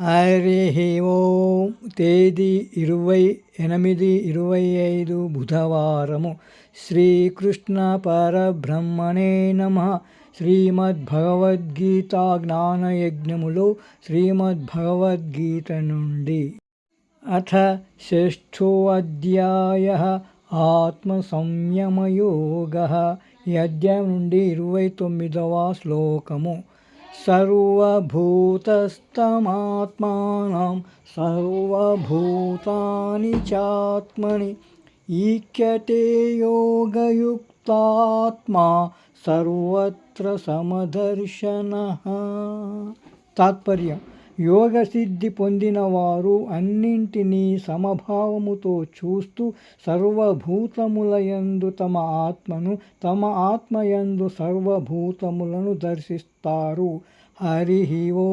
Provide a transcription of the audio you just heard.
హరి ఓం తేదీ ఇరవై ఎనిమిది ఇరవై ఐదు బుధవారము. శ్రీకృష్ణ పరబ్రహ్మణే నమ. శ్రీమద్భగవద్గీత జ్ఞానయజ్ఞములో శ్రీమద్భగవద్గీత నుండి. అథ షష్ఠోధ్యాయ ఆత్మసంయమయోగ. ఈ అధ్యాయం నుండి ఇరవై తొమ్మిదవ శ్లోకము. सर्वभूतस्तमात्मानं सर्वभूतानि चात्मनि ईक्यते योगयुक्तात्मा सर्वत्र समदर्शनः। तात्पर्यम् యోగ సిద్ధి పొందినవారు అన్నింటినీ సమభావముతో చూస్తూ సర్వభూతములయందు తమ ఆత్మను తమ ఆత్మయందు సర్వభూతములను దర్శిస్తారు. హరి ఓ